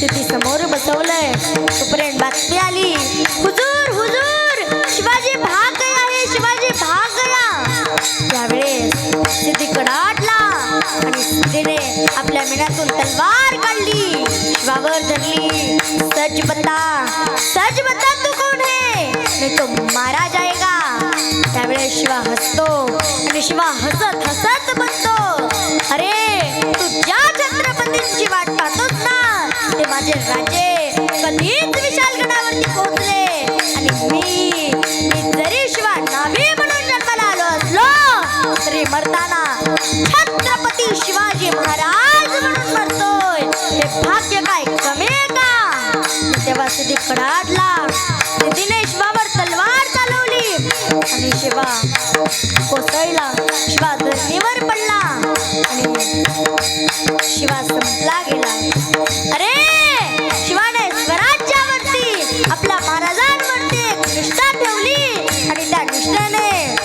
तिथे समोर बसवलंय. तोपर्यंत बातमी आली. हुजूर हुजूर! शिवाजी भाग गया हे शिवाजी भाग गया त्यावेळेस सिद्धी कडाटला आणि सिद्धीने आपल्या मिनातून तलवार काढली. शिवावर धरली. सच बता सच बता तू कोण है नहीं तो महाराजा शिवा हसतो आणि शिवा हसत हसत म्हणतो अरे तू ज्या छत्रपतींची वाट पाहतोस ना ते माझे राजे कधीच विशाल गडावरती पोहोचले. आणि मी मी जरी शिवा नावी म्हणून जन्माला आलो असलो तरी मरताना छत्रपती शिवाजी महाराज म्हणून मरतोय. हे भाग्य काय कमी का? तेव्हा सुधी कडाडला कोसळला शिवा धरणीवर पडला. आणि शिवा संपला गेला. अरे शिवाने स्वराज्यावरती आपल्या महाराजांवरती एक निष्ठा ठेवली. आणि त्या निष्ठेने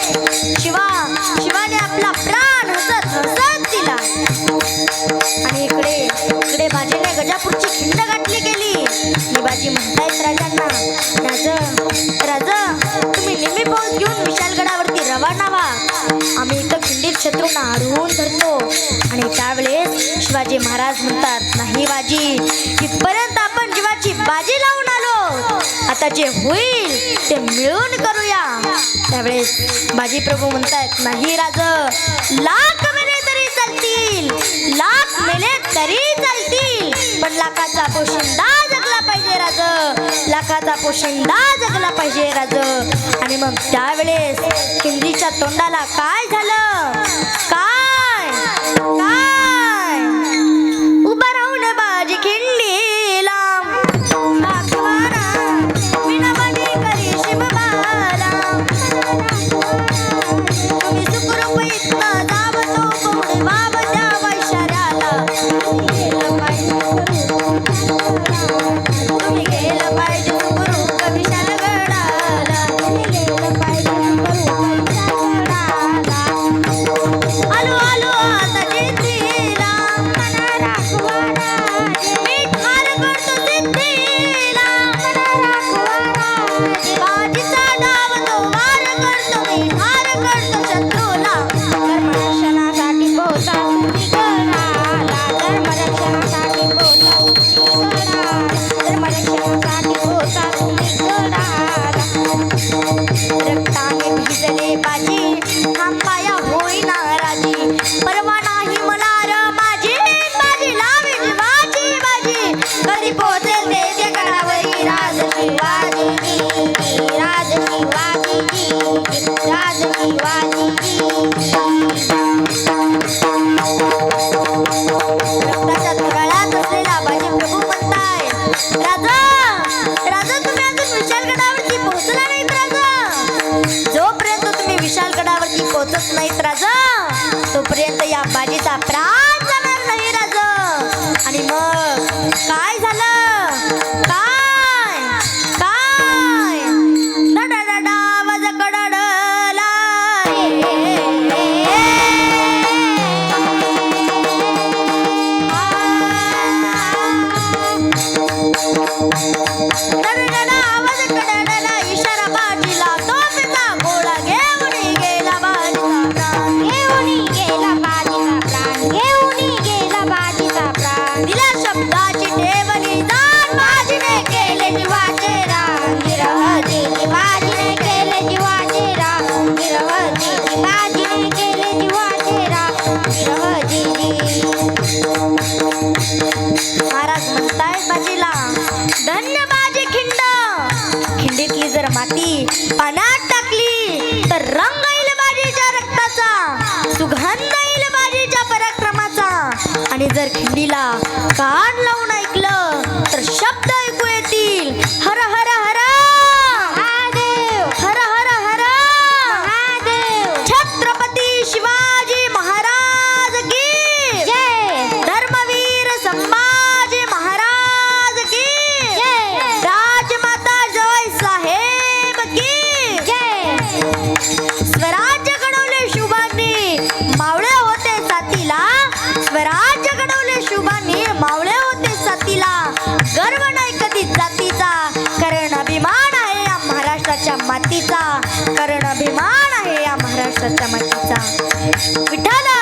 शिवा शिवाने आपला प्राण हसत हसत दिला. आणि इकडे इकडे बाजीने गजापूरची खिंड गाठली गेली आणि बाजी म्हणतायत राजांना राज राज तुम्ही नेहमी पाऊस घेऊन विशालगडावर रवाना व्हा आम्ही इथं खिंडीत शत्रूंना आढळून धरतो. आणि त्यावेळेस शिवाजी महाराज म्हणतात नाही बाजी इथपर्यंत आपण जीवाची बाजी लावून आलो. आता जे होईल ते मिळून करूया. त्यावेळेस बाजी प्रभू म्हणतात नाही राज लाख मेले तरी चालतील लाख मेले तरी चालतील पण लाखाचा पोषण जगला राज पोशिंदा जगला पाहिजे राज. आणि मग त्यावेळेस किंदीच्या तोंडाला काय झालं? भिजले बाजी todos os meus आणि जर खिंडीला कान लावून ऐकलं तर मातीचा कारण अभिमान आहे या महाराष्ट्राच्या मातीचा. विठाला